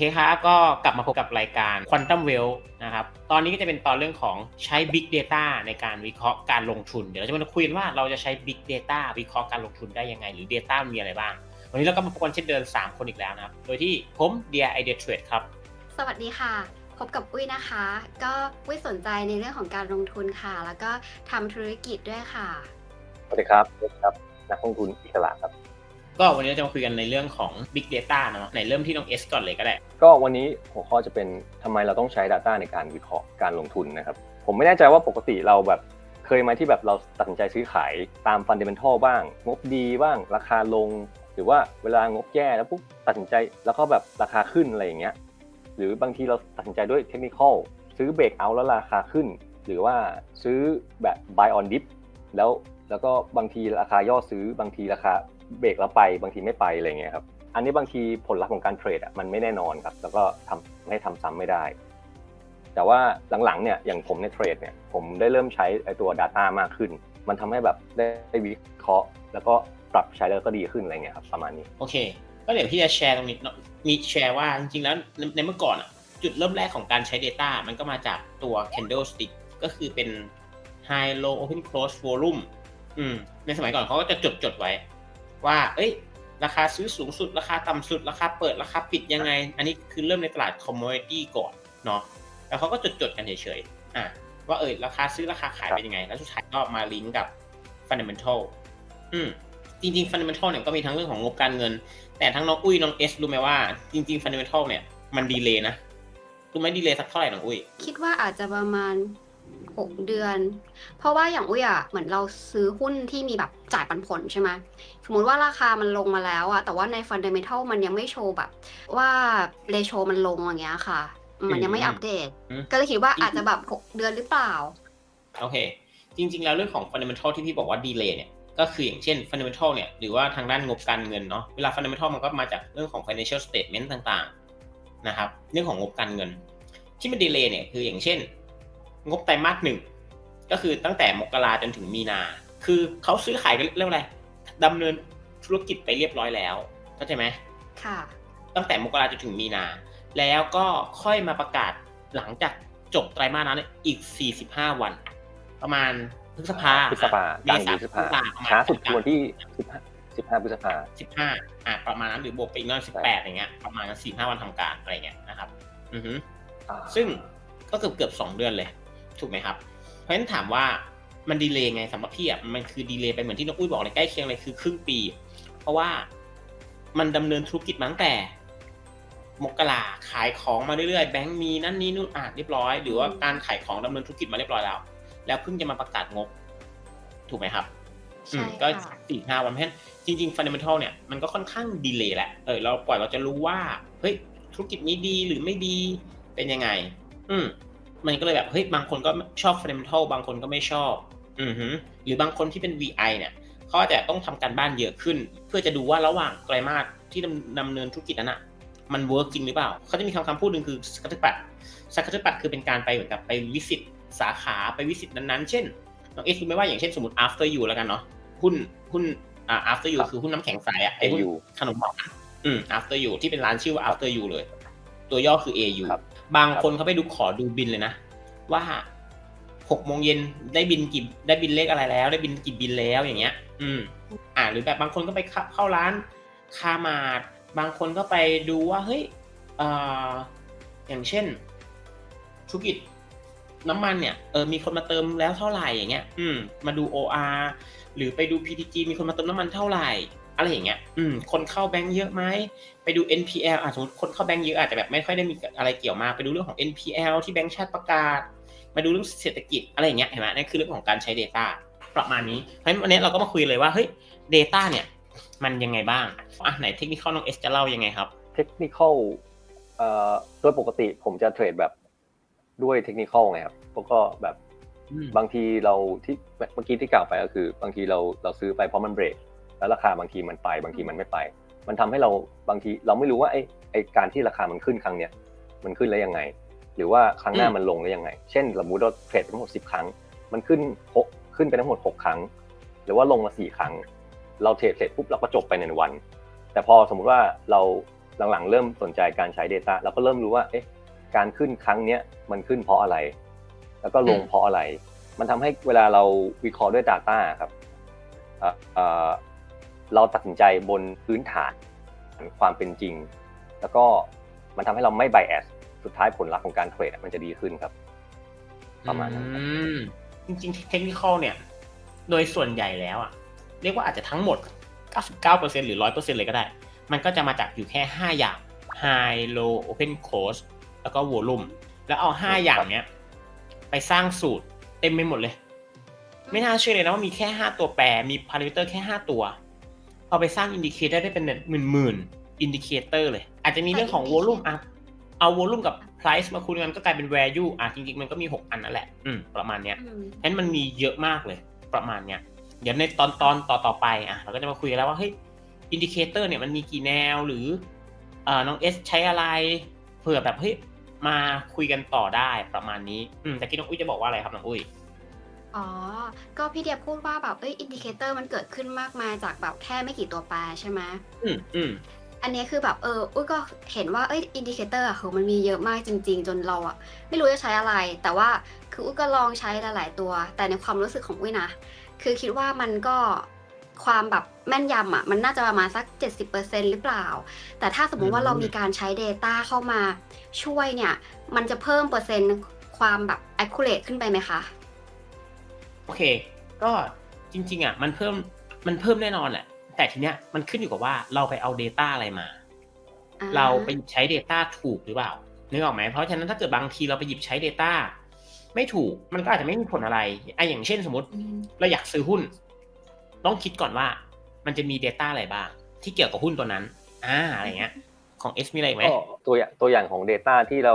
เคครับก็กลับมาพบกับรายการ Quantum Wealth นะครับ ตอนนี้ก็จะเป็นตอนเรื่องของใช้ Big Data ในการวิเคราะห์การลงทุน เดี๋ยวเราจะมาคุยกันว่าเราจะใช้ Big Data วิเคราะห์การลงทุนได้ยังไง หรือ Data มีอะไรบ้าง วันนี้เราก็มาพบกันเช่นเดิม3 คนอีกแล้วนะครับ โดยที่ผมเดียไอเดียเทรดครับ สวัสดีค่ะ พบกับอุ้ยนะคะ ก็อุ้ยสนใจในเรื่องของการลงทุนค่ะ แล้วก็ทำธุรกิจด้วยค่ะ สวัสดีครับเบสครับ นักลงทุนอิสระครับ ก็วันนี้เราจะมาคุยกันในเรื่องของ Big Data เนอะไหนเริ่มที่น้องเอสก่อนเลยก็ได้ ก็วันนี้หัวข้อจะเป็นทำไมเราต้องใช้ Data ในการวิเคราะห์การลงทุนนะครับ ผมไม่แน่ใจว่าปกติเราแบบเคยไหมที่แบบเราตัดสินใจซื้อขายตามฟันเดเมนทัลบ้าง งบดีบ้าง ราคาลง หรือว่าเวลางบแย่แล้วปุ๊บตัดสินใจแล้วก็แบบราคาขึ้นอะไรอย่างเงี้ยหรือบางทีเราตัดสินใจด้วยเทคนิคอลซื้อเบรกเอาแล้วราคาขึ้น หรือว่าซื้อแบบ buy on dip แล้วแล้วก็บางทีราคาย่อซื้อบางทีราคา เบรกแล้วไปบางทีไม่ไปอะไรเงี้ยครับอันนี้บางทีผลลัพธ์ของการเทรดอะมันไม่แน่นอนครับ แล้วก็ทำให้ทำซ้ำไม่ได้ แต่ว่าหลังๆเนี่ยอย่างผมในเทรดเนี่ยผมได้เริ่มใช้ไอตัว Data มากขึ้น มันทำให้แบบได้วิเคราะห์ แล้วก็ปรับใช้แล้วก็ดีขึ้นอะไรเงี้ยครับประมาณนี้โอเค ก็เดี๋ยวพี่จะแชร์ตรงนี้มีแชร์ว่าจริงๆแล้วในเมื่อก่อนอะจุดเริ่มแรกของการใช้ Data มันก็มาจากตัว candlestick ก็คือเป็น high low open close volume อืมในสมัยก่อนเขาก็จะจดจดไว้ ว่า เอ้ย ราคาซื้อสูงสุด ราคาต่ำสุด ราคาเปิด ราคาปิดยังไง อันนี้คือเริ่มในตลาด commodity ก่อนเนาะ แล้วเขาก็จดจดๆกันเฉยๆ อะ ว่าเออราคาซื้อราคาขายเป็นยังไง แล้วสุดท้ายก็มาลิงก์กับ fundamental อืม จริงๆ fundamental เนี่ยก็มีทั้งเรื่องของงบการเงิน แต่ทั้งน้องอุ้ยน้องเอสรู้ไหมว่าจริงๆ fundamental เนี่ยมันดีเลย์นะ รู้ไหมดีเลย์สักเท่าไหร่น้องอุ้ย คิดว่าอาจจะประมาณ 6เดือน เพราะว่าอย่างอุ้ยอะเหมือนเราซื้อหุ้นที่มีแบบจ่ายปันผลใช่ไหมสมมติว่าราคามันลงมาแล้วอะแต่ว่าในฟันเดเมทัลมันยังไม่โชว์แบบ ว่าเรโชมันลงอย่างเงี้ยค่ะ มันยังไม่อัปเดตอืมก็เลยคิดว่าอาจจะแบบ6เดือนหรือเปล่า โอเค จริง ๆ แล้วเรื่องของ fundamental ที่พี่บอกว่าดีเลย์เนี่ยก็คืออย่างเช่น fundamental เนี่ยหรือว่าทางด้านงบการเงินเนาะเวลา fundamental มันก็มาจากเรื่องของ financial statement ต่างๆนะครับเรื่องของงบการเงิน ที่มันดีเลย์เนี่ยคืออย่างเช่น งบไตรมาสหนึ่งก็คือตั้งแต่มกราจนถึงมีนา คือเขาซื้อขายกันเรียกว่าอะไรดำเนินธุรกิจไปเรียบร้อยแล้วเข้าใจไหมค่ะ ตั้งแต่มกราจนถึงมีนา แล้วก็ค่อยมาประกาศหลังจากจบไตรมาสนั้นเนี่ยอีก 45 วัน ประมาณพฤษภาพฤษภาเมกลางษาพฤษพฤษภาภาประมาณช้าสุดคือวันที่15 15พฤษภา15อะประมาณนั้นหรือบวกไปอีกหน้อย18อย่างเงี้ยประมาณ45วันทำการอะไรเงี้ยนะครับ อือฮึอ่าซึ่งก็เกือบเกือบสองเดือนเลย ถูกไหมครับ เพราะฉะนั้นถามว่ามันดีเลย์ไงสำหรับพี่อะมันคือดีเลย์ไปเหมือนที่น้องอุ้ยบอกเลยใกล้เคียงเลยคือครึ่งปี เพราะว่ามันดำเนินธุรกิจมาตั้งแต่มกราขายของมาเรื่อยๆแบงก์มีนั่นนี่นู่นอะเรียบร้อย หรือว่าการขายของดำเนินธุรกิจมาเรียบร้อยแล้ว แล้วเพิ่งจะมาประกาศงบ ถูกไหมครับอืใช่มก็ค่ะสี่ห้าวันเพราะฉะนั้นจริงๆฟันเดเมทัลเนี่ยมันก็ค่อนข้างดีเลย์แหละเออเราปล่อยเราจะรู้ว่าเฮ้ยธุรกิจนี้ดีหรือไม่ดีเป็นยังไง อืม มันก็เลยแบบเฮ้ยบางคนก็ชอบฟันเดเมทัลบางคนก็ไม่ชอบ อือฮึหรือบางคนที่เป็น VI เนี่ยเขาอาจจะต้องทำการบ้านเยอะขึ้น เพื่อจะดูว่าระหว่างไตรมาสที่ดำดำเนินธุรกิจนั้นอะมันเวิร์กจริงหรือเปล่า เขาจะมีคำคำพูดหนึ่งคือสกัตปัดสกัตปัดคือเป็นการไปเหมือนกับไปวิสิตสาขาไปวิสิตนั้นๆ เช่นน้องเอสรู้ไหมว่าอย่างเช่นสมมติ after you แล้วกันเนาะหุ้นหุ้นอ่า after you ครับคือหุ้นน้ำแข็งใสอะไอ้หุ้น AU ขนมหวานอืม after you ที่เป็นร้านชื่อว่า after you เลย ตัวย่อคือ AU ครับบางคนเขาไปดูขอดูบินเลยนะ ว่าหกโมงเย็นได้บินกี่ได้บินเลขอะไรแล้ว ได้บินกี่บินแล้วอย่างเงี้ย อืม อ่าหรือแบบบางคนก็ไปเข้าเข้าร้านคามาดบางคนก็ไปดูว่าเฮ้ยเอ่ออย่างเช่นธุรกิจน้ำมันเนี่ยเออมีคนมาเติมแล้วเท่าไหร่อย่างเงี้ย อืม มาดู OR หรือไปดู PTG มีคนมาเติมน้ำมันเท่าไหร่ อะไรอย่างเงี้ย อืม คนเข้าแบงค์เยอะไหม ไปดู NPL อะสมมติคนเข้าแบงค์เยอะอาจจะแบบไม่ค่อยได้มีอะไรเกี่ยวมากไปดูเรื่องของ NPL ที่แบงค์ชาติประกาศ มาดูเรื่องเศรษฐกิจอะไรอย่างเงี้ย เห็นไหมนั่นคือเรื่องของการใช้ Data ประมาณนี้ เพราะฉะนั้นวันนี้เราก็มาคุยเลยว่าเฮ้ย Data เนี่ย มันยังไงบ้าง อะไหนเทคนิคน้องเอสจะเล่ายังไงครับ เทคนิคอลเอ่อโดยปกติผมจะเทรดแบบด้วยเทคนิคอลไงครับแล้วก็แบบอืมบางทีเราที่เมื่อกี้ที่กล่าวไปก็คือ บางทีเราเราซื้อไปเพราะมันเบรก แล้วราคาบางทีมันไปบางทีมันไม่ไป มันทำให้เราบางทีเราไม่รู้ว่าไอ้ไอ้การที่ราคามันขึ้นครั้งเนี้ยมันขึ้นแล้วยังไง หรือว่าครั้งหน้าอืมมันลงแล้วยังไง เช่นสมมติเราเทรดทั้งหมดสิบครั้ง มันขึ้นหกขึ้นไปทั้งหมดหกครั้ง หรือว่าลงมาสี่ครั้ง เราเทรดเสร็จปุ๊บเราก็จบไปในวัน แต่พอสมมุติว่าเราหลังๆ เริ่มสนใจการใช้ Data แล้วก็เริ่มรู้ว่าเอ๊ะการขึ้นครั้งเนี้ยมันขึ้นเพราะอะไร แล้วก็ลงอืมเพราะอะไร มันทำให้เวลาเราวิเคราะห์ด้วย Data ครับ เอ่อเอ่อเราตัดสินใจบนพื้นฐานความเป็นจริง แล้วก็มันทำให้เราไม่ bias สุดท้ายผลลัพธ์ของการเทรดอะมันจะดีขึ้นครับ ประมาณนั้นครับอืมจริง ๆ เทคนิคเนี่ย โดยส่วนใหญ่แล้วอะ เรียกว่าอาจจะทั้งหมด 99%หรือ 100%เลยก็ได้ มันก็จะมาจากอยู่แค่ 5 อย่าง High Low Open Close แล้วก็ Volume แล้วเอา 5 อย่างเนี้ย ไปสร้างสูตรเต็มไปหมดเลย ไม่น่าเชื่อเลยนะว่ามีแค่ 5 ตัวแปร มีพารามิเตอร์แค่ 5 ตัว เอาไปสร้างอินดิเคเตอร์ได้เป็นหมื่นหมื่นอินดิเคเตอร์เลย อาจจะมีเรื่องของ volume อะเอา volume กับ price มาคูณกันก็กลายเป็น value อะจริงๆ มันก็มี 6 อันนั่นแหละ อืมประมาณเนี้ยอืมนั้นมันมีเยอะมากเลย ประมาณเนี้ย เดี๋ยวในตอนตอนต่อต่อไปอะเราก็จะมาคุยกันแล้วว่าเฮ้ยอินดิเคเตอร์เนี่ยมันมีกี่แนวหรือเอ่อน้องเอสใช้อะไร เผื่อแบบเฮ้ยมาคุยกันต่อได้ประมาณนี้ อืมแต่กี้น้องอุ้ยจะบอกว่าอะไรครับน้องอุ้ย อ๋อ ก็พี่เดียพูดว่าแบบเอ้ยอินดิเคเตอร์มันเกิดขึ้นมากมายจากแบบแค่ไม่กี่ตัวแปรใช่ไหมอืมอืมอันนี้คือแบบเอออุ้ยก็เห็นว่าเอ้ยอินดิเคเตอร์อะคือมันมีเยอะมากจริง ๆ จนเราอะไม่รู้จะใช้อะไร แต่ว่าคืออุ้ยก็ลองใช้หลายๆตัว แต่ในความรู้สึกของอุ้ยนะ คือคิดว่ามันก็ความแบบแม่นยำอะมันน่าจะประมาณสัก 70%หรือเปล่า แต่ถ้าสมมุติว่าอืมเรามีการใช้ Data เข้ามาช่วยเนี่ย มันจะเพิ่มเปอร์เซ็นต์ความแบบ accurate ขึ้นไปไหมคะโอเค ก็จริง ๆอะมันเพิ่มมันเพิ่มแน่นอนแหละ แต่ทีเนี้ยมันขึ้นอยู่กับว่าเราไปเอา Data อะไรมาอ่าเราไปหยิบใช้ Data ถูกหรือเปล่านึกออกไหมเพราะฉะนั้นถ้าเกิดบางทีเราไปหยิบใช้ Data ไม่ถูกมันก็อาจจะไม่มีผลอะไรอะอย่างเช่นสมมติอืมเราอยากซื้อหุ้น ต้องคิดก่อนว่า มันจะมี Data อะไรบ้าง ที่เกี่ยวกับหุ้นตัวนั้น อ่าอะไรเงี้ย ของ S มีอะไรอีกไหมก็ตัวอย่างตัวอย่างของ Data ที่เรา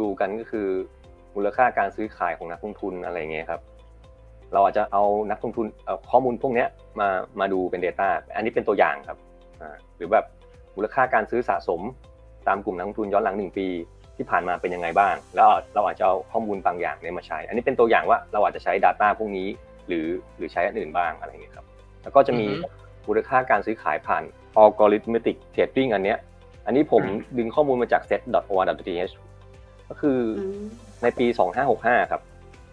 ดูกันก็คือ มูลค่าการซื้อขายของนักลงทุนอะไรเงี้ยครับ เราอาจจะเอานักลงทุนเอาข้อมูลพวกเนี้ยมามาดูเป็น Data อันนี้เป็นตัวอย่างครับอ่าหรือแบบมูลค่าการซื้อสะสมตามกลุ่มนักลงทุนย้อนหลังหนึ่งปี ที่ผ่านมาเป็นยังไงบ้าง แล้วเราอาจจะเอาข้อมูลบางอย่างเนี่ยมาใช้ อันนี้เป็นตัวอย่างว่าเราอาจจะใช้ Data พวกนี้ หรือหรือใช้อันอื่นบ้างอะไรเงี้ยครับแล้วก็จะมีอือฮึมูลค่าการซื้อขายผ่าน algorithmic trading อันเนี้ยอันนี้ผมอืมดึงข้อมูลมาจาก set.or.th ก็คือออืมในปี 2565 ครับ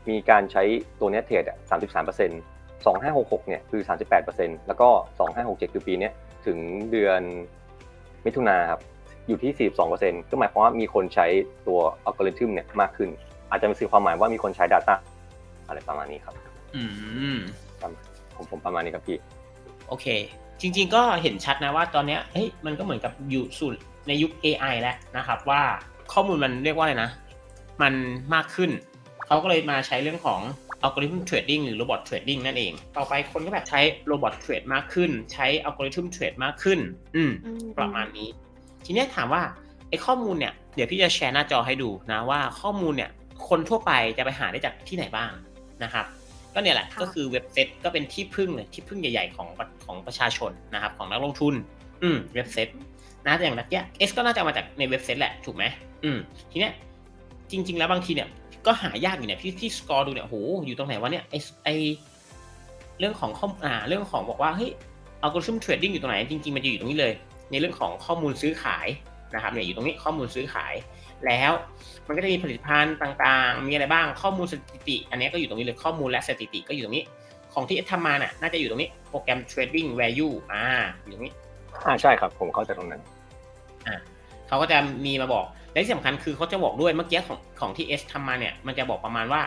มีการใช้ตัวเนี้ยเทรดอะ33% 2566เนี่ยคือ38%แล้วก็2567คือปีเนี้ยถึงเดือนมิถุนาครับอยู่ที่ 42%ก็หมายความว่ามีคนใช้ตัวอัลกอริทึมเนี่ยมากขึ้น อาจจะมีสื่อความหมายว่ามีคนใช้ Data อะไรประมาณนี้ครับ อืมผมผมประมาณนี้ครับพี่ โอเค จริง ๆ ก็เห็นชัดนะว่าตอนเนี้ยเฮ้ยมันก็เหมือนกับอยู่สู่ในยุค AI แล้วนะครับ ว่าข้อมูลมันเรียกว่าอะไรนะ มันมากขึ้น เขาก็เลยมาใช้เรื่องของ algorithm trading หรือ robot trading นั่นเอง ต่อไปคนก็แบบใช้ robot trade มากขึ้น ใช้ algorithm trade มากขึ้นอืมอืมประมาณนี้ ทีเนี้ยถามว่าไอ้ข้อมูลเนี่ย เดี๋ยวพี่จะแชร์หน้าจอให้ดูนะว่าข้อมูลเนี่ย คนทั่วไปจะไปหาได้จากที่ไหนบ้างนะครับ ก็เนี่ยแหละค่ะก็คือเว็บเซ็ตก็เป็นที่พึ่งเลยที่พึ่งใหญ่ๆของของประชาชนนะครับ ของนักลงทุน อืมเว็บเซ็ตนะแต่อย่างนักเนี้ยเอสก็น่าจะมาจากในเว็บเซ็ตแหละถูกไหมอืมทีเนี้ยจริง ๆ แล้วบางทีเนี่ย ก็หายากอยู่เนี่ยพี่พี่สกอร์ดูเนี่ยโหอยู่ตรงไหนวะเนี่ยไอไอเรื่องของข้ออ่าเรื่องของบอกว่าเฮ้ยอัลกอริทึมเทรดดิ้งอยู่ตรงไหนจริงๆมันจะอยู่ตรงนี้เลย ในเรื่องของข้อมูลซื้อขายนะครับเนี่ยอยู่ตรงนี้ข้อมูลซื้อขาย แล้วมันก็จะมีผลิตภัณฑ์ต่างๆ มีอะไรบ้างข้อมูลสถิติ อันนี้ก็อยู่ตรงนี้เลยข้อมูลและสถิติก็อยู่ตรงนี้ ของที่เอสทำมาน่ะน่าจะอยู่ตรงนี้โปรแกรม trading value อ่าอยู่ตรงนี้อ่าใช่ครับผมเข้าใจตรงนั้นอ่าเขาก็จะมีมาบอก และที่สำคัญคือเขาจะบอกด้วยเมื่อกี้ของของที่เอสทำมาเนี่ยมันจะบอกประมาณว่า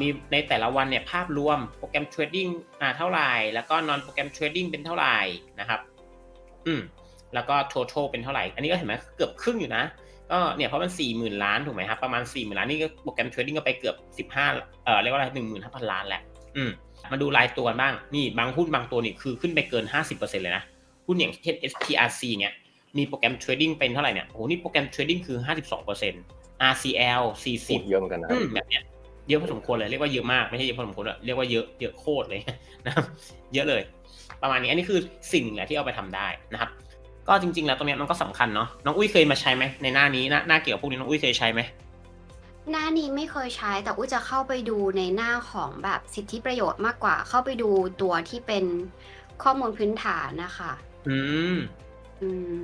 มีในแต่ละวันเนี่ยภาพรวมโปรแกรม trading อ่าเท่าไหร่ แล้วก็ non โปรแกรม trading เป็นเท่าไหร่นะครับ อืมแล้วก็ total เป็นเท่าไหร่ อันนี้ก็เห็นไหมเกือบครึ่งอยู่นะ ก็เนี่ยเพราะมันสี่หมื่นล้านถูกไหมครับ ประมาณสี่หมื่นล้านนี่ก็โปรแกรม trading ก็ไปเกือบสิบห้าเอ่อเรียกว่าอะไรหนึ่งหมื่นห้าพันล้านแหละ อืมมาดูรายตัวกันบ้าง นี่บางหุ้นบางตัวนี่คือขึ้นไปเกินห้าสิบเปอร์เซ็นเลยนะ หุ้นอย่างเช่น SPRC เนี่ย มีโปรแกรม trading เป็นเท่าไหร่เนี่ยโอ้โหนี่โปรแกรม trading คือห้าสิบสองเปอร์เซ็นต์ RCL สี่สิบเยอะเหมือนกันนะอืมแบบเนี้ยเยอะพอสมควรเลยเรียกว่าเยอะมากไม่ใช่เยอะพอสมควรอะเรียกว่าเยอะเยอะโคตรเลยนะครับเยอะเลย ประมาณนี้อันนี้คือสิ่งหนึ่งแหละที่เอาไปทำได้นะครับ ก็จริง ๆ แล้วตรงเนี้ยมันก็สำคัญเนาะน้องอุ้ยเคยมาใช้ไหมในหน้านี้หน้าหน้าเกี่ยวกับพวกนี้น้องอุ้ยเคยใช้ไหมหน้านี้ไม่เคยใช้แต่อุ้ยจะเข้าไปดูในหน้าของแบบสิทธิประโยชน์มากกว่า เข้าไปดูตัวที่เป็นข้อมูลพื้นฐานนะคะ อืมอืม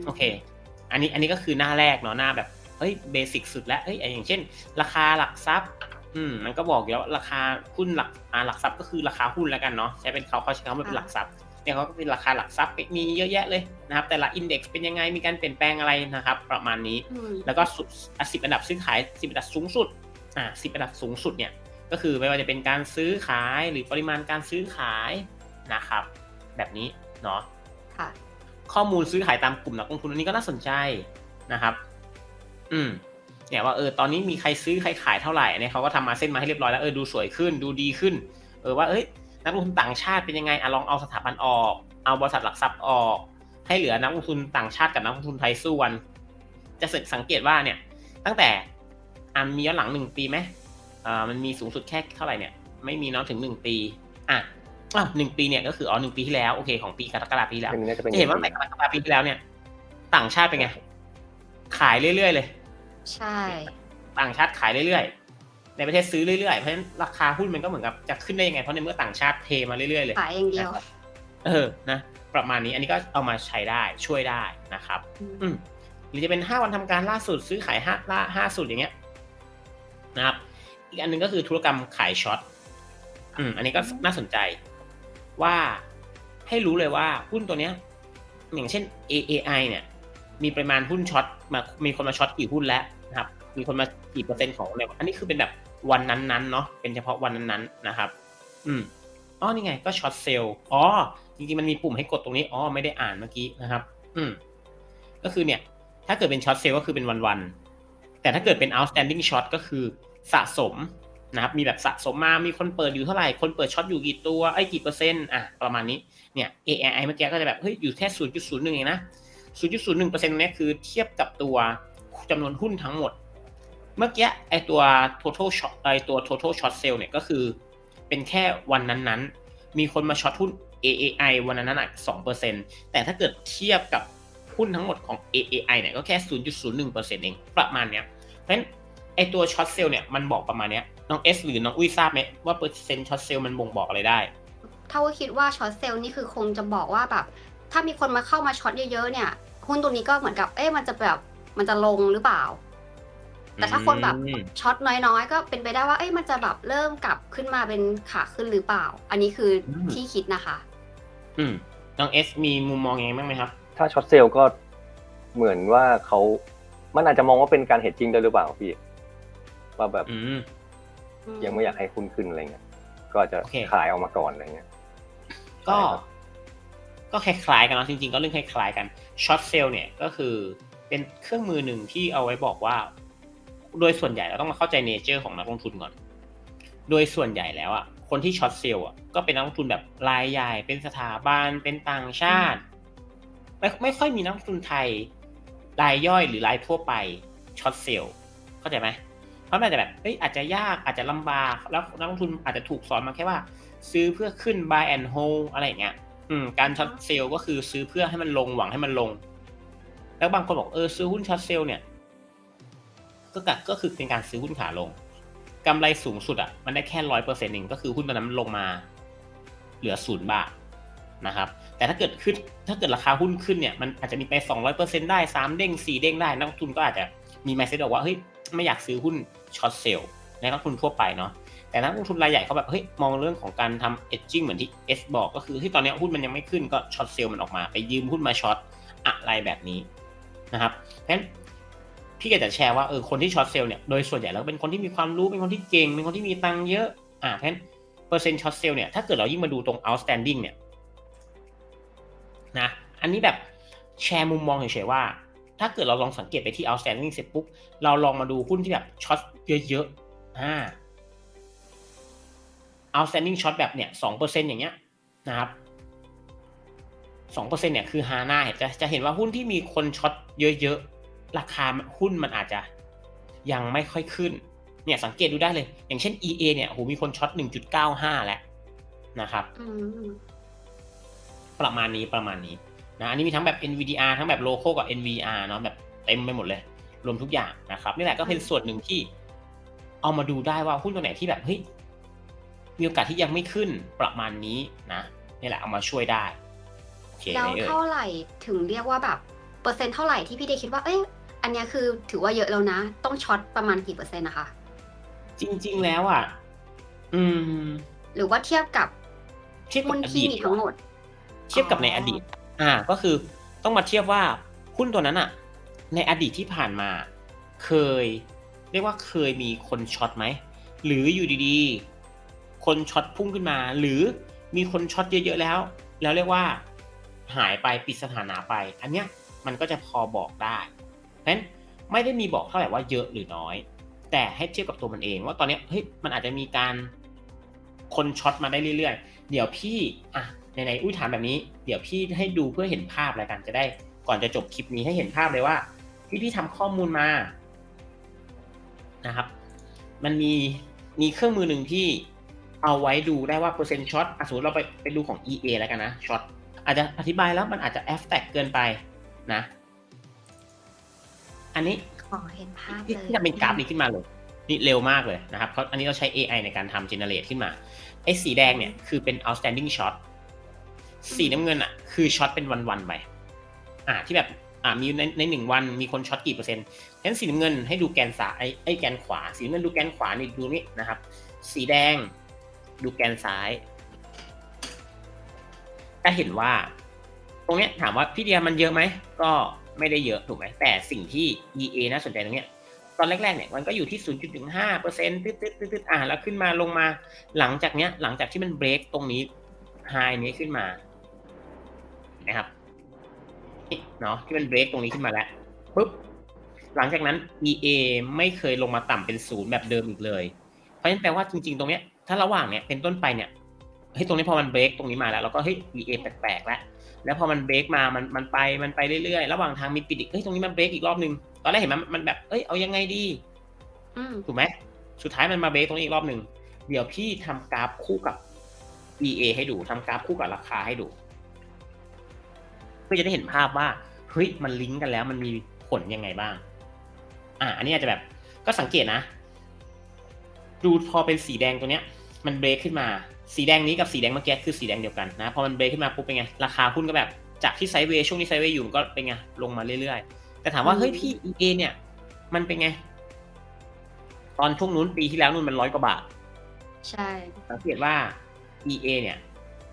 โอเค อันนี้อันนี้ก็คือหน้าแรกเนาะหน้าแบบเฮ้ยเบสิกสุดแล้วเฮ้ยอย่างเช่น ราคาหลักทรัพย์ อืมมันก็บอกอยู่แล้วราคาหุ้นหลักอ่าหลักทรัพย์ก็คือราคาหุ้นแล้วกันเนาะใช้เป็นเขาเขาใช้คำว่าเป็นหลักทรัพย์เนี่ยเขาก็เป็นราคาหลักทรัพย์มีเยอะแยะเลยนะครับ แต่ละอินเด็กซ์เป็นยังไงมีการเปลี่ยนแปลงอะไรนะครับ ประมาณนี้อืมแล้วก็สิบอันดับซื้อขายสิบอันดับสูงสุดอ่าสิบอันดับสูงสุดเนี่ยก็คือไม่ว่าจะเป็นการซื้อขายหรือปริมาณการซื้อขายนะครับ แบบนี้เนาะค่ะ ข้อมูลซื้อขายตามกลุ่มนักลงทุนอันนี้ก็น่าสนใจนะครับ อืมเนี่ยว่าเออตอนนี้มีใครซื้อใครขายเท่าไหร่เนี่ยเขาก็ทำมาเส้นมาให้เรียบร้อยแล้วเออดูสวยขึ้นดูดีขึ้น เออว่าเอ้ยนักลงทุนต่างชาติเป็นยังไงอะลองเอาสถาบันออก เอาบริษัทหลักทรัพย์ออก ให้เหลือนักลงทุนต่างชาติกับนักลงทุนไทยสู้กันจะสังเกตว่าเนี่ย ตั้งแต่อามีย้อนหลังหนึ่งปีไหมอ่ามันมีสูงสุดแค่เท่าไหร่เนี่ย ไม่มีเนาะถึงหนึ่งปี อะ อะหนึ่งปีเนี่ยก็คืออ๋อหนึ่งปีที่แล้วโอเคของปีกรกฎาปีที่แล้วอันนี้น่าจะเป็นจะเห็นว่าตั้งแต่กรกฎาปีที่แล้วเนี่ย ต่างชาติเป็นไง ขายเรื่อยๆเลย ใช่ ต่างชาติขายเรื่อยๆ ในประเทศซื้อเรื่อยๆ เพราะฉะนั้นราคาหุ้นมันก็เหมือนกับจะขึ้นได้ยังไงเพราะในเมื่อต่างชาติเทมาเรื่อยๆเลยขายอย่างเดียวเออนะประมาณนี้อันนี้ก็เอามาใช้ได้ช่วยได้นะครับ อืมหรือจะเป็นห้าวันทำการล่าสุดซื้อขายห้าล่าห้าสุดอย่างเงี้ยนะครับ อีกอันหนึงก็คือธุรกรรมขายช็อตอืมอันนี้ก็น่าสนใจ ว่าให้รู้เลยว่าหุ้นตัวเนี้ยอย่างเช่น AAI เนี่ยมีปริมาณหุ้นช็อตมามีคนมาช็อตกี่หุ้นแล้วนะครับ มีคนมากี่เปอร์เซ็นต์ของอะไรอันนี้คือเป็นแบบวันนั้นๆเนาะเป็นเฉพาะวันนั้นๆนะครับ อืมอ๋อนี่ไงก็ช็อตเซลล์อ๋อจริงๆมันมีปุ่มให้กดตรงนี้อ๋อไม่ได้อ่านเมื่อกี้นะครับ อืมก็คือเนี่ย ถ้าเกิดเป็นช็อตเซลล์ก็คือเป็นวันๆแต่ถ้าเกิดเป็น outstanding short ก็คือสะสม นะครับมีแบบสะสมมา มีคนเปิดอยู่เท่าไหร่ คนเปิดช็อตอยู่กี่ตัวไอ้กี่เปอร์เซ็นต์อะประมาณนี้เนี่ย AII เมื่อกี้ก็จะแบบเฮ้ยอยู่แค่ 0.01 เองนะ 0.01%ตรงนี้คือเทียบกับตัวจำนวนหุ้นทั้งหมด เมื่อกี้ไอตัว total short ไอตัว total short sale เนี่ยก็คือเป็นแค่วันนั้นๆ มีคนมาช็อตหุ้น AAI วันนั้นๆอะ2%แต่ถ้าเกิดเทียบกับหุ้นทั้งหมดของ AAI เนี่ยก็แค่ 0.01%เองประมาณเนี้ยเพราะฉะนั้น อตัวช็อตเซลเนี่ยมันบอกประมาณเนี้ยน้องเอสหรือน้องอุ้ยทราบไหมว่าเปอร์เซ็นต์ช็อตเซลมันบ่งบอกอะไรได้ถ้าว่าคิดว่าช็อตเซลล์นี่คือคงจะบอกว่าแบบ ถ้ามีคนมาเข้ามาช็อตเยอะๆเนี่ยหุ้นตัวนี้ก็เหมือนกับเอ๊ะมันจะแบบมันจะลงหรือเปล่า แต่ถ้าคนแบบอืมช็อตน้อยๆ ก็เป็นไปได้ว่าเอ๊ะมันจะแบบเริ่มกลับขึ้นมาเป็นขาขึ้นหรือเปล่า อันนี้คืออมที่คิดนะคะ อืมน้องเอสมีมุมมองยังไงบ้างไหมครับ ถ้าช็อตเซลล์ก็เหมือนว่าเขามันอาจจะมองว่าเป็นการเฮดจิ้งได้หรือเปล่าพี่ ว่าแบบอืม ยังไม่อยากให้หุ้นขึ้นอะไรเงี้ยก็อาจจะโอเค ขายออกมาก่อนอะไรเงี้ย ก็ ใช่ครับ ก็คล้ายๆกันเนาะจริงๆ ก็เรื่องคล้ายๆกันช็อตเซลเนี่ยก็คือเป็นเครื่องมือหนึ่งที่เอาไว้บอกว่า โดยส่วนใหญ่เราต้องมาเข้าใจเนเจอร์ของนักลงทุนก่อน โดยส่วนใหญ่แล้วอะคนที่ช็อตเซลล์อะก็เป็นนักลงทุนแบบรายใหญ่ เป็นสถาบันเป็นต่างชาติ ไม่ไม่ค่อยมีนักลงทุนไทยรายย่อยหรือรายทั่วไปช็อตเซลล์เข้าใจไหม เพราะมันอาจจะแบบเอ้ยอาจจะยากอาจจะลำบาก แล้วนักลงทุนอาจจะถูกสอนมาแค่ว่า ซื้อเพื่อขึ้น buy and hold อะไรอย่างเงี้ยอืมการช็อตเซลล์ก็คือซื้อเพื่อให้มันลงหวังให้มันลง แล้วบางคนบอกเออซื้อหุ้นช็อตเซลล์เนี่ยก็ก็คือเป็นการซื้อหุ้นขาลงกำไรสูงสุดอะมันได้แค่ร้อยเปอร์เซ็นต์เองก็คือหุ้นตอนนั้นมันลงมา เหลือศูนย์บาทนะครับ แต่ถ้าเกิดขึ้นถ้าเกิดราคาหุ้นขึ้นเนี่ยมันอาจจะมีไปสองร้อยเปอร์เซ็นต์ได้สามเด้งสี่เด้งได้นักลงทุนก็อาจจะมี m ม s เซบอกว่าเฮ้ย ไม่อยากซื้อหุ้นช็อตเซลล์ในนักลงทุนทั่วไปเนาะแต่นักลงทุนรายใหญ่เขาแบบเฮ้ยมองเรื่องของการทำ edging เหมือนที่ S บอกก็คือที่ตอนนี้หุ้นมันยังไม่ขึ้นก็ช็อตเซลล์มันออกมาไปยืมหุ้นมาช็อตอะไรแบบนี้นะครับเพราะฉะนั้นพี่ก็จะแชร์ว่าเออคนที่ช็อตเซลล์เนี่ยโดยส่วนใหญ่แล้วเป็นคนที่มีความรู้เป็นคนที่เก่งเป็นคนที่มีตังค์เยอะอ่าเพราะฉะนั้นเปอร์เซ็นต์ช็อตเซลล์เนี่ยถ้าเกิดเรายิ่งมาดูตรง outstanding เนี่ยนะอันนี้แบบแชร์มุมมองเฉยๆว่า ถ้าเกิดเราลองสังเกตไปที่ outstanding เสร็จปุ๊บ เราลองมาดูหุ้นที่แบบช็อตเยอะๆอ่า outstanding short แบบเนี่ยสองเปอร์เซ็นอย่างเงี้ยนะครับสองเปอร์เซ็นเนี่ยคือฮาน่าจะจะเห็นว่าหุ้นที่มีคนช็อตเยอะๆ ราคาหุ้นมันอาจจะยังไม่ค่อยขึ้น เนี่ยสังเกตดูได้เลย อย่างเช่น EA เนี่ยโหมีคนช็อต1.95แล้วนะครับอืมประมาณนี้ประมาณนี้ นะอันนี้มีทั้งแบบ NVDR ทั้งแบบโลโก้กับ NVR เนาะแบบเต็มไปหมดเลย รวมทุกอย่างนะครับนี่แหละก็เป็นส่วนหนึ่งที่เอามาดูได้ว่าหุ้นตัวไหนที่แบบเฮ้ยมีโอกาสที่ยังไม่ขึ้นประมาณนี้นะนี่แหละเอามาช่วยได้โอเคแล้วไหมเอ่ยเท่าไหร่ถึงเรียกว่าแบบเปอร์เซ็นต์เท่าไหร่ที่พี่เดย์คิดว่าเอ้ยอันเนี้ยคือถือว่าเยอะแล้วนะ ต้องช็อตประมาณกี่เปอร์เซ็นต์นะคะ จริง ๆ แล้วอะ อืม หรือว่าเทียบกับเทียบกัหุ้บนอที่ดีตมีทั้งหมด เทียบกับในอดีต อ่าก็คือต้องมาเทียบว่าหุ้นตัวนั้นอะในอดีตที่ผ่านมา เคย เรียกว่าเคยมีคนช็อตไหม หรืออยู่ดีๆ คนช็อตพุ่งขึ้นมา หรือมีคนช็อตเยอะๆแล้ว แล้วเรียกว่าหายไปปิดสถานะไป อันเนี้ยมันก็จะพอบอกได้ เพราะฉะนั้นไม่ได้มีบอกเท่าไหร่ว่าเยอะหรือน้อย แต่ให้เทียบกับตัวมันเองว่าตอนเนี้ยเฮ้ยมันอาจจะมีการคนช็อตมาได้เรื่อยๆ เดี๋ยวพี่อะ ในในๆอุ้ยถามแบบนี้เดี๋ยวพี่ให้ดูเพื่อเห็นภาพแล้วกันจะได้ ก่อนจะจบคลิปนี้ให้เห็นภาพเลยว่า ที่พี่ทำข้อมูลมานะครับ มันมีมีเครื่องมือหนึ่งที่เอาไว้ดูได้ว่าเปอร์เซ็นต์ช็อตอะสมมติเราไปไปดูของ EA แล้วกันนะช็อตอาจจะอธิบายแล้วมันอาจจะแอฟแตกเกินไปนะ อันนี้ขอเห็นภาพที่เลยที่จะเป็นกราฟนี้ขึ้นมาเลยนี่เร็วมากเลยนะครับเขาอันนี้เราใช้ AI ในการทำ generate ขึ้นมาไอ้สีแดงเนี่ยคือเป็น outstanding shot สีน้ำเงินอะคือช็อตเป็นวันๆไปอ่าที่แบบอ่ามีในในหนึ่งวันมีคนช็อตกี่เปอร์เซ็นต์ฉะนั้นสีน้ำเงินให้ดูแกนซ้ายไอ้ไอ้แกนขวา สีน้ำเงินดูแกนขวานี่ดูนี่นะครับ สีแดงดูแกนซ้ายจะเห็นว่า ตรงเนี้ยถามว่าพี่เดียมันเยอะไหมก็ไม่ได้เยอะถูกไหมแต่สิ่งที่ EA น่าสนใจตรงเนี้ยตอนแรกๆเนี่ยมันก็อยู่ที่ 0.15เปอร์เซ็นต์ตึ๊ดตึ๊ดตึ๊ดตึ๊ดอ่าแล้วขึ้นมาลงมาหลังจากเนี้ยหลังจากที่มันเบรกตรงนี้ไฮนี้ขึ้นมา นะครับนี่เนาะที่มันเบรกตรงนี้ขึ้นมาแล้วปุ๊บหลังจากนั้น EA ไม่เคยลงมาต่ำเป็นศูนย์แบบเดิมอีกเลย เพราะฉะนั้นแปลว่าจริงๆ ตรงเนี้ยถ้าระหว่างเนี้ยเป็นต้นไปเนี่ยเฮ้ยตรงนี้พอมันเบรกตรงนี้มาแล้วเราก็เฮ้ย EA แปลกๆแล้วแล้วพอมันเบรกมามันมันไปมันไปเรื่อยๆ ระหว่างทางมีปิดอีกเฮ้ยตรงนี้มันเบรกอีกรอบนึงตอนแรกเห็นมันมันแบบเอ้ยเอายังไงดีอืมถูกไหมสุดท้ายมันมาเบรกตรงนี้อีกรอบหนึ่งเดี๋ยวพี่ทำกราฟคู่กับ EA ให้ดูทำกราฟคู่กับราคาให้ดูเพื่อจะได้เห็นภาพว่าเฮ้ยมันลิงก์กันแล้วมันมีผลยังไงบ้าง อะอันนี้อาจจะแบบก็สังเกตนะ ดูพอเป็นสีแดงตัวเนี้ย มันเบรกขึ้นมาสีแดงนี้กับสีแดงเมื่อกี้คือสีแดงเดียวกันนะพอมันเบรกขึ้นมาปุ๊บเป็นไงราคาหุ้นก็แบบจากที่ไซด์เวย์ช่วงนี้ไซด์เวย์อยู่มันก็เป็นไงลงมาเรื่อยๆ แต่ถามว่าเฮ้ยพี่ EA เนี่ย มันเป็นไง ตอนช่วงนู้นปีที่แล้วนู่นมันร้อยกว่าบาท ใช่สังเกตว่า EA เนี่ย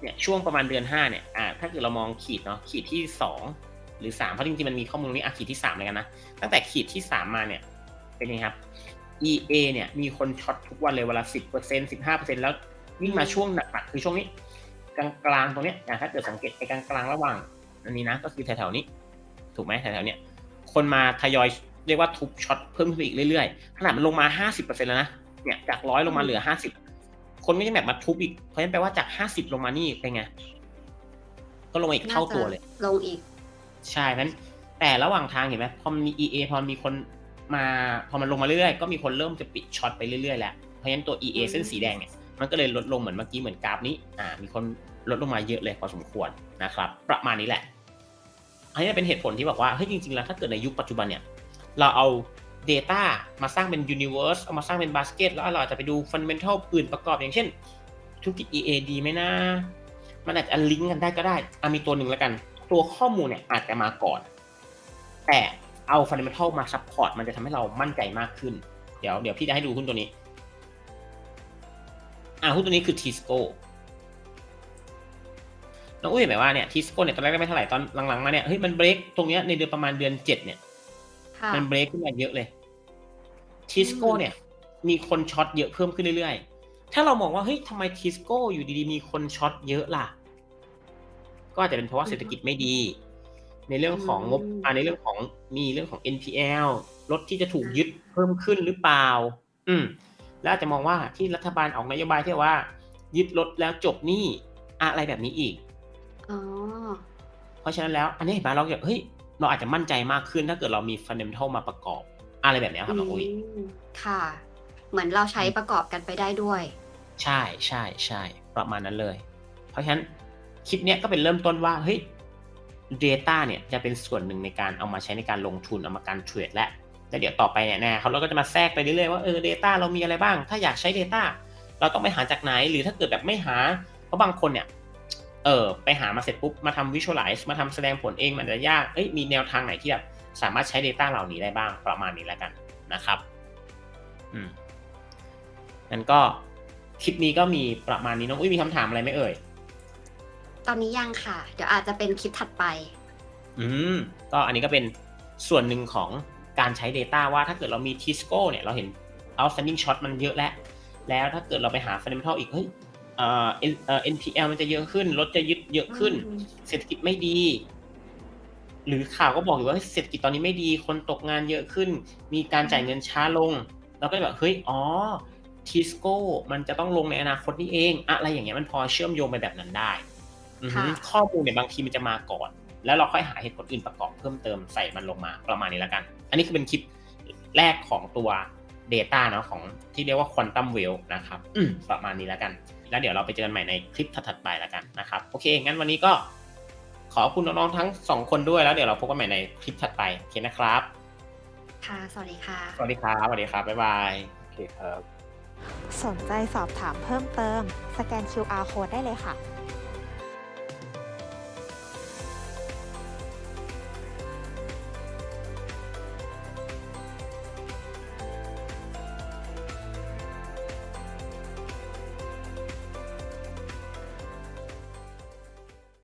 เนี่ยช่วงประมาณเดือนห้าเนี่ยอ่าถ้าเกิดเรามองขีดเนาะขีดที่สองหรือสามเพราะจริงๆมันมีข้อมูลนี้อะขีดที่สามเลยกันนะ ตั้งแต่ขีดที่สามมาเนี่ยเป็นไงครับ EA เนี่ยมีคนช็อตทุกวันเลยเวลาสิบเปอร์เซ็นสิบห้าเปอร์เซ็นแล้วยิ่งมาช่วงหนักๆคือช่วงนี้ กลางๆตรงเนี้ยอะถ้าเกิดสังเกตไอ้กลางๆระหว่างอันนี้นะก็คือแถวๆนี้ ถูกไหมแถวๆเนี้ยคนมาทยอยเรียกว่าทุบช็อตเพิ่มขึ้นอีกเรื่อยๆขนาดมันลงมาห้าสิบเปอร์เซ็นแล้วนะเนี่ยจากร้อยลงมาเหลือห้าสิบ คนก็ยังแบบมาทุบอีก เพราะฉะนั้นแปลว่าจากห้าสิบลงมานี่เป็นไง ก็ลงมาอีกเท่าตัวเลย ลงอีก ใช่เพราะฉะนั้น แต่ระหว่างทางเห็นไหมพอมันมี EA พอมีคนมา พอมันลงมาเรื่อยๆ ก็มีคนเริ่มจะปิดช็อตไปเรื่อยๆแล้ว เพราะฉะนั้นตัว EA อืมเส้นสีแดงเนี่ย มันก็เลยลดลงเหมือนเมื่อกี้เหมือนกราฟนี้ อ่า มีคนลดลงมาเยอะเลยพอสมควรนะครับ ประมาณนี้แหละ อันนี้เป็นเหตุผลที่บอกว่า เฮ้ยจริงๆ แล้วถ้าเกิดในยุคปัจจุบันเนี่ย เราเอา Data มาสร้างเป็น Universe เอามาสร้างเป็น Basket แล้วเราอาจะไปดู Fundamental อื่นประกอบอย่างเช่น ธุรกิจ EA ดีไหมนะ มันอาจจะลิงก์กันได้ก็ได้อามีตัวหนึ่งแล้วกัน ตัวข้อมูลเนี่ยอาจจะมาก่อน แต่เอา Fundamental มา Support มันจะทำให้เรามั่นใจมากขึ้น เดี๋ยวเดี๋ยวพี่จะให้ดูหุ้นตัวนี้ อ่าหุ้นตัวนี้คือ Tisco น้องอุ้ยเห็นไหมว่าเนี่ยทิสโก้เนี่ยตอนแรกได้ไม่เท่าไหร่ตอนหลังๆมาเนี่ยเฮ้ยมันเบรกตรงเนี้ยในเดือนประมาณเดือนเจ็ดเนี่ย มันเบรกขึ้นมาเยอะเลยทิสโก้อืมเนี่ย มีคนช็อตเยอะเพิ่มขึ้นเรื่อยๆ ถ้าเรามองว่าเฮ้ยทำไมทิสโก้อยู่ดีๆ มีคนช็อตเยอะล่ะ ก็อาจจะเป็นเพราะว่าเศรษฐกิจไม่ดี ในเรื่องของงบอ่าในเรื่องของมีเรื่องของ NPL รถที่จะถูกยึดเพิ่มขึ้นหรือเปล่า อืม แล้วอาจจะมองว่าที่รัฐบาลออกนโยบายที่ว่า ยึดรถแล้วจบหนี้อะไรแบบนี้อีก อ๋อ เพราะฉะนั้นแล้ว อันนี้เห็นไหมเราแบบเฮ้ย เราอาจจะมั่นใจมากขึ้นถ้าเกิดเรามีฟันเดมทัลมาประกอบ อะไรแบบเนี้ยครับน้องอุ้ยมค่ะ เหมือนเราใช้ประกอบกันไปได้ด้วย ใช่ใช่ใช่ประมาณนั้นเลย เพราะฉะนั้นคลิปเนี้ยก็เป็นเริ่มต้นว่าเฮ้ย Data เนี่ยจะเป็นส่วนหนึ่งในการเอามาใช้ในการลงทุนเอามาการเทรดและแล้วเดี๋ยวต่อไปเนี่ยแน่เขาเราก็จะมาแทรกไปเรื่อยๆว่าเออ Data เรามีอะไรบ้าง ถ้าอยากใช้ Data เราต้องไปหาจากไหนหรือถ้าเกิดแบบไม่หาเพราะบางคนเนี่ย เอเออไปหามาเสร็จปุ๊บมาทำ visualize มาทำแสดงผลเองมันจะยาก เอ้ยมีแนวทางไหนที่แบบสามารถใช้ Data เหล่านี้ได้บ้างประมาณนี้แล้วกันนะครับอืมงั้นก็คลิปนี้ก็มีประมาณนี้น้องอุ้ยมีคำถามอะไรไหมเอ่ย ตอนนี้ยังค่ะ เดี๋ยวอาจจะเป็นคลิปถัดไป อืมก็อันนี้ก็เป็นส่วนหนึ่งของการใช้ Data ว่าถ้าเกิดเรามี Tisco เนี่ยเราเห็น outstanding short มันเยอะแล้ว แล้วถ้าเกิดเราไปหา fundamental อีกเฮ้ย เอ่อ N- เอ่อ NPL มันจะเยอะขึ้น รถจะยึดเยอะขึ้นอืมเศรษฐกิจไม่ดี หรือข่าวก็บอกอยู่ว่าเฮ้ยเศรษฐกิจตอนนี้ไม่ดี คนตกงานเยอะขึ้น มีการจ่ายเงินช้าลง เราก็เลยแบบเฮ้ยอ๋อทิสโก้มันจะต้องลงในอนาคตนี่เอง อะไรอย่างเงี้ยมันพอเชื่อมโยงไปแบบนั้นได้อือฮึค่ะ ข้อมูลเนี่ยบางทีมันจะมาก่อน แล้วเราค่อยหาเหตุผลอื่นประกอบเพิ่มเติมใส่มันลงมาประมาณนี้แล้วกัน อันนี้คือเป็นคลิปแรกของตัว Data เนาะของที่เรียกว่า Quantum w e l l นะครับอืมประมาณนี้แล้วกัน แล้วเดี๋ยวเราไปเจอกันใหม่ในคลิปถัดๆไปแล้วกันนะครับ โอเค งั้นวันนี้ก็ขอบคุณน้องๆทั้งสองคนด้วยแล้วเดี๋ยวเราพบกันใหม่ในคลิปถัดไปโอเคนะครับ ค่ะ สวัสดีค่ะ สวัสดีครับสวัสดีครับบ๊ายบายโอเคครับสนใจสอบถามเพิ่มเติม สแกน QR code ได้เลยค่ะ